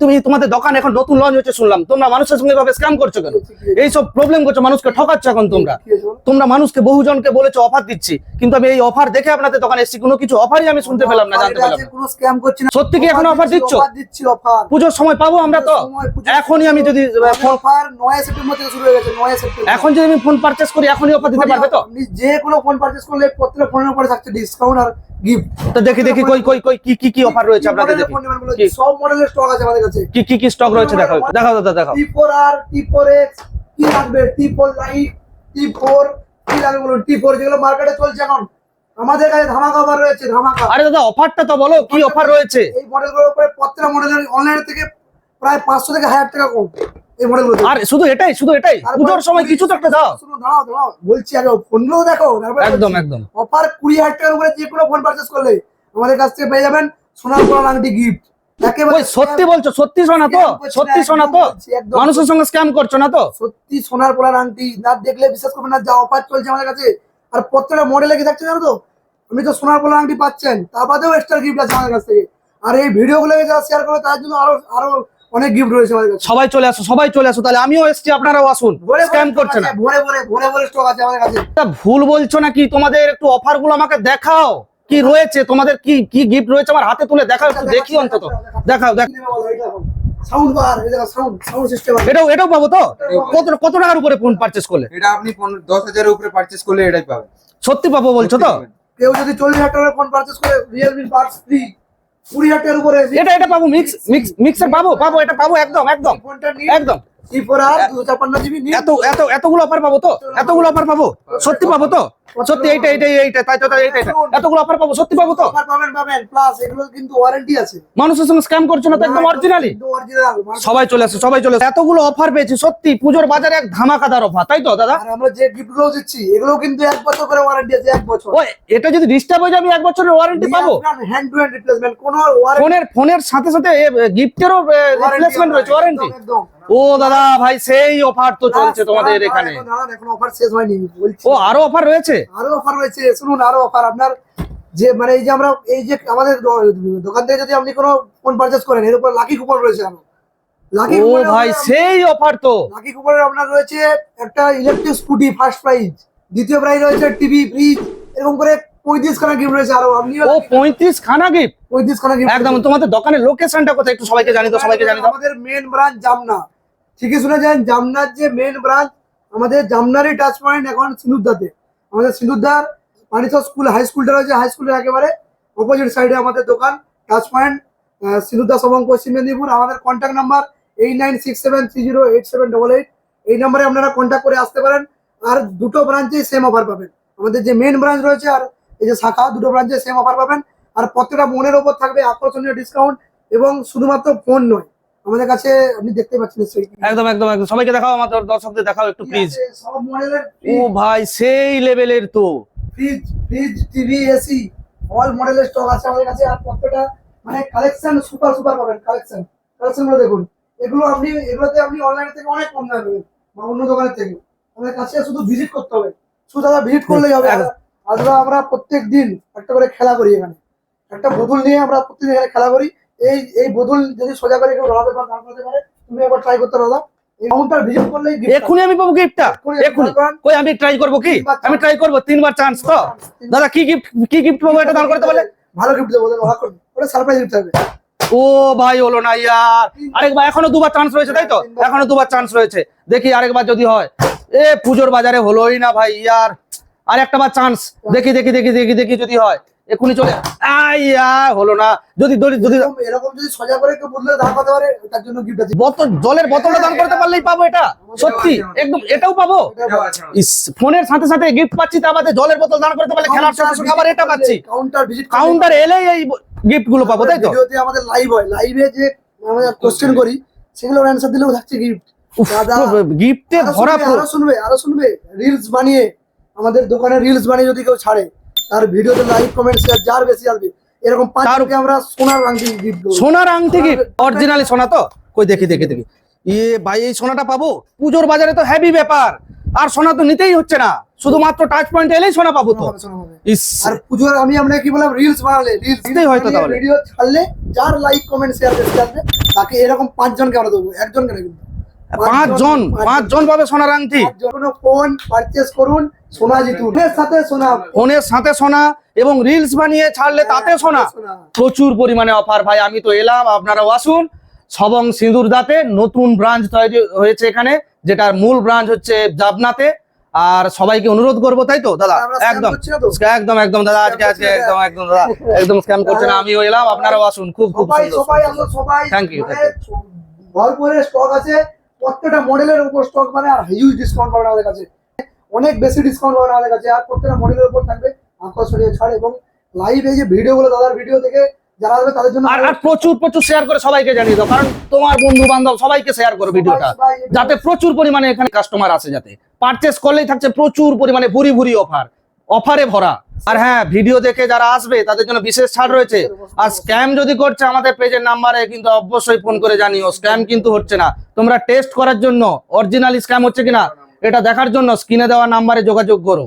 তুমি তোমাদের দোকান এখন নতুন লঞ্চ হচ্ছে শুনলাম। তোমরা মানুষের সঙ্গে ভাবে স্ক্যাম করছ কেন? এইসব প্রবলেম করছ মানুষকে ঠকাচ্ছ এখন তোমরা? তোমরা মানুষকে বহুজনকে বলেছ অফার দিচ্ছি। কিন্তু আমি এই অফার দেখে আপনাদের দোকানে এসেছি কোনো কিছু অফারই আমি শুনতে পেলাম না জানতে পেলাম সত্যি কি এখন অফার দিচ্ছ? পুজোর সময় পাবো আমরা তো? এখনই আমি যদি হয়ে এখন যদি আমি ফোন পারচেস করি এখনই অফার দিতে পারবে তো? যে কোনো ফোন পারচেজ করলে প্রত্যেকটা ফোনের উপরে থাকছে ডিসকাউন্ট আর গিফট তো দেখি দেখি কই কই কই কি কি কি অফার রয়েছে আপনাদের দেখি? সব মডেলের স্টক আছে আমাদের কাছে। কি কি কি স্টক রয়েছে? দেখাও দেখাও দাদা দেখাও। টি ফোর আর টি ফোর এক্স কি লাগবে? T four light T four কি লাগবে বলুন টি ফোর যেগুলো মার্কেটে চলছে এখন। আমাদের কাছে ধামাকা অফার রয়েছে ধামাকা। আরে দাদা অফারটা তো বলো কি অফার রয়েছে? এই মডেলগুলোর উপরে প্রত্যেকটা মডেলের অনলাইন থেকে প্রায় পাঁচশো থেকে হাজার টাকা কম। আর শুধু এটাই শুধু এটাই। পুজোর সময় কিছু তো একটা দাও। বলছি আগে ফোনগুলো দেখো একদম একদম। অফার কুড়ি হাজার টাকার উপরে যে কোনো ফোন পারচেস করলে আমাদের কাছ থেকে পেয়ে যাবেন সোনার পড়া আংটি গিফট সত্যি বলছো সত্যি শোনা তো সত্যি শোনা তো। মানুষের সঙ্গে স্ক্যাম করছ না তো? সত্যি সোনার পড়ার আংটি না দেখলে বিশ্বাস করবেন না যা অফার চলছে আমাদের কাছে। আর প্রত্যেকটা মডেলে কি থাকছে জানো তো? আমি তো সোনার পড়ার আংটি পাচ্ছেন তার বাদেও এক্সট্রা গিফট আছে আমাদের কাছ থেকে। আর এই ভিডিওগুলোকে যারা শেয়ার করবে তার জন্য আরও আরও অনেক গিফট রয়েছে আমাদের কাছে। সবাই চলে আসো সবাই চলে আসো তাহলে আমিও এসছি আপনারাও আসুন। স্ক্যাম করছে না। ভরে ভরে ভরে ভরে স্টক আছে আমাদের কাছে। ভুল বলছো নাকি? তোমাদের একটু অফারগুলো আমাকে দেখাও। কি রয়েছে? তোমাদের কি কি গিফট রয়েছে? আমার হাতে তুলে দেখাও একটু দেখি অন্তত। দেখাও দেখ। সাউন্ড বার এই সাউন্ড সাউন্ড সিস্টেম এটাও এটাও পাবো তো? কত কত টাকার উপরে ফোন পারচেস করলে? এটা আপনি পনেরো- দশ হাজারের উপরে পারচেস করলে এটাই পাবেন। সত্যি পাবো বলছো তো? কেউ যদি চল্লিশ হাজার টাকার ফোন পারচেস করে রিয়েলমি বাডস ফ্রি কুড়ি হাজার টাকার উপরে এটা এটা পাবো মিক্স মিক্স মিক্সার পাবো পাবো এটা পাবো একদম একদম একদম। এত এত এতগুলো অফার পাবো তো? এতগুলো অফার পাবো? সত্যি পাবো তো? সত্যি এইটা এইটা এইটা তাই তো তাই এইটা এইটা। এতগুলো অফার পাবো সত্যি পাবো তো? পাবেন পাবেন প্লাস এগুলো কিন্তু ওয়ারেন্টি আছে। মানুষের সঙ্গে স্ক্যাম করছ না তো একদম অরিজিনালি সবাই চলে আসো সবাই চলে আসো এতগুলো অফার পেয়েছি সত্যি পুজোর বাজারে এক ধামাকাদার অফার তাই তো দাদা? আমরা যে গিফটগুলো দিচ্ছি এগুলো কিন্তু এক বছর করে ওয়ারেন্টি আছে এক বছর। এটা যদি ডিস্টার্ব হয়ে যাবে আমি এক বছরের ওয়ারেন্টি পাবো? হ্যান্ড টু হ্যান্ড রিপ্লেসমেন্ট কোনো ফোনের ফোনের সাথে সাথে গিফটেরও রিপ্লেসমেন্ট রয়েছে ওয়ারেন্টি একদম। ও দাদা ভাই সেই অফার তো চলছে তোমাদের এখানে। এখন অফার শেষ হয়নি ও আরও অফার রয়েছে? আরও অফার রয়েছে শুনুন আরও অফার আপনার যে মানে এই যে আমরা এই যে আমাদের দোকান থেকে যদি আপনি কোনো ফোন পারচেস করেন এর উপর লাকি কুপন রয়েছে আরও। লাকি ও ভাই সেই অফার তো। লাকি কুপনে আপনার রয়েছে একটা ইলেকট্রিক স্কুটি ফার্স্ট প্রাইজ দ্বিতীয় প্রাইজ রয়েছে টিভি ফ্রিজ এরকম করে পঁয়ত্রিশ খানা গিফট রয়েছে আরও। আপনি ও পঁয়ত্রিশ খানা গিফট পঁয়ত্রিশ খানা গিফট একদম তোমাদের দোকানের লোকেশনটা কোথায় একটু সবাইকে জানি তো সবাইকে জানি আমাদের মেন ব্রাঞ্চ জামনা। ঠিকই শুনেছেন, জামনার যে মেন ব্রাঞ্চ আমাদের জামনারই টাচ পয়েন্ট এখন সিন্ধুদাতে আমাদের সিন্ধুদার মানিসা স্কুল হাই স্কুলটা রয়েছে হাই স্কুলের একেবারে অপোজিট সাইডে আমাদের দোকান টাচ পয়েন্ট সিন্ধুদা সবং পশ্চিম মেদিনীপুর। আমাদের contact number eight nine six seven three zero eight seven double eight এই নাম্বারে আপনারা কন্ট্যাক্ট করে আসতে পারেন, আর দুটো ব্রাঞ্চে সেম অফার পাবেন। আমাদের যে মেন ব্রাঞ্চ রয়েছে, আর এই যে শাখা, দুটো ব্রাঞ্চে সেম অফার পাবেন। আর প্রত্যেকটা মনের ওপর থাকবে আকর্ষণীয় ডিসকাউন্ট এবং শুধুমাত্র ফোন নয়। আমাদের কাছে আপনি দেখতে পাচ্ছেন একদম একদম একদম। সবাইকে দেখাও আমার দর্শকদের দেখাও একটু প্লিজ সব মডেলের ও ভাই সেই লেভেলের তো। Fridge fridge TV AC all মডেলের স্টক আছে আমাদের কাছে। আর প্রত্যেকটা মানে কালেকশন সুপার সুপার পাবেন কালেকশন কালেকশনগুলো দেখুন। এগুলো আপনি এগুলোতে আপনি অনলাইন থেকে অনেক কম দামে পাবেন বা অন্য দোকানের থেকে। আমাদের কাছে শুধু ভিজিট করতে হবে। শুধু দাদা ভিজিট করলেই হবে। আমরা আমরা প্রত্যেক দিন একটা করে খেলা করি এখানে। একটা বোতল নিয়ে আমরা প্রত্যেকদিন এখানে খেলা করি। এই এই বোতল যদি সোজা করে কেউ ধরাতে পারে করাতে পারে তুমি একবার ট্রাই করতে কাউন্টার ভিজিট gift এক্ষুনি আমি পাবো গিফটটা এক্ষুনি এক্ষুনি কই আমি ট্রাই করব কি? আমি ট্রাই করব তিনবার চান্স তো? দাদা কি গিফট কি গিফট পাবো এটা দাঁড় করতে পারলে? ভালো গিফট দেবো ভালো। ওটা সারপ্রাইজ হবে। ও ভাই হলো না ইয়ার। আরেকবার এখনও দুবার চান্স রয়েছে তাই তো? এখনও দুবার চান্স রয়েছে। দেখি আরেকবার যদি হয়। এ পুজোর বাজারে হলোই না ভাই ইয়ার। আর একটা বার চান্স দেখি দেখি দেখি দেখি দেখি যদি হয়। এক্ষুনি চলে আইয়া হলো না। যদি যদি যদি এরকম- যদি সোজা করে কেউ বদলে দাঁড় করতে পারে তার জন্য গিফট আছে। বোতল জলের বোতলটা দান করতে পারলেই পাবো এটা। সত্যি একদম এটাও পাবো? আমাদের। ইস, ফোনের সাথে সাথে গিফট পাচ্ছি তা বাদে জলের বোতল দান করতে পারলে খেলার সঙ্গে সঙ্গে আবার এটা পাচ্ছি। কাউন্টার ভিজিট কাউন্টার এলেই এই গিফটগুলো পাবো তাই তো? ভিডিওতে আমাদের লাইভ হয়। লাইভে যে আমরা কোশ্চেন করি সেগুলোর অ্যান্সার দিলেও থাকছে গিফট দাদা গিফটে ভরা পুরো। আরও শুনবে আরও শুনবে রিলস বানিয়ে আমাদের দোকানে রিলস বানিয়ে যদি কেউ ছাড়ে তার ভিডিওতে লাইক কমেন্ট শেয়ার যার বেশি আসবে এরকম পাঁচ তার- আমরা সোনার আংটি গিফট দেবো সোনার আংটি গিফট অরিজিনালি সোনা তো? কই দেখি দেখি দেখি। ইয়ে ভাই এই সোনাটা পাবো? পুজোর বাজারে তো হেভি ব্যাপার। আর সোনা তো নিতেই হচ্ছে না। শুধুমাত্র টাচ পয়েন্ট এলেই সোনা পাবো তো। আর পুজোর আমি আপনাকে কি বললাম? রিলস বানালে রিলস এটাই হয়তো তাহলে। ভিডিও ছাড়লে যার লাইক কমেন্ট শেয়ার বেশি আসবে তাকে এরকম পাঁচজনকে আমরা দেবো। একজনকে না কিন্তু। পাঁচ জন পাঁচ জন পাবে সোনার আংটি ফোন পারচেস করুন সোনা জিতুন। সাথে সোনা। ফোনের সাথে সোনা এবং রিলস বানিয়ে ছাড়লে তাতে সোনা। প্রচুর পরিমাণে অফার ভাই আমি তো এলাম আপনারাও আসুন। সবং সিঁদুর দাতে নতুন ব্রাঞ্চ তৈরি হয়েছে এখানে যেটার মূল ব্রাঞ্চ হচ্ছে জাবনাতে। আর সবাইকে অনুরোধ করব তাই তো দাদা? একদম? একদম একদম দাদা আজকে আজকে একদম একদম দাদা একদম স্ক্যাম করছে না। আমিও এলাম আপনারাও আসুন। খুব খুব you, মানে ভরপুরের স্টক আছে। প্রত্যেকটা মডেলের উপর স্টক মানে আর হিউজ ডিসকাউন্ট পাবেন আমাদের কাছে। অনেক বেশি ডিসকাউন্ট পাবেন আমাদের কাছে আর প্রত্যেকটা মডেলের উপর থাকবে আকর্ষণীয় ছাড় এবং লাইভ এই যে ভিডিও গুলো দাদার ভিডিও থেকে যারা আসবে তাদের জন্য আর আর প্রচুর প্রচুর শেয়ার করে সবাইকে জানিয়ে দাও কারণ তোমার বন্ধু বান্ধব সবাইকে শেয়ার করো ভিডিওটা যাতে প্রচুর পরিমাণে এখানে কাস্টমার আসে যাতে। পারচেস করলেই থাকছে প্রচুর পরিমাণে ভুরি ভুরি অফার অফারে ভরা। আর হ্যাঁ ভিডিও দেখে যারা আসবে, তাদের জন্য বিশেষ ছাড় রয়েছে। আর স্ক্যাম যদি করছে আমাদের পেজের নাম্বারে কিন্তু অবশ্যই ফোন করে জানিও স্ক্যাম কিন্তু হচ্ছে না। তোমরা টেস্ট করার জন্য অরিজিনাল স্ক্যাম হচ্ছে কিনা, এটা দেখার জন্য স্ক্রিনে দেওয়া নাম্বারে যোগাযোগ করো।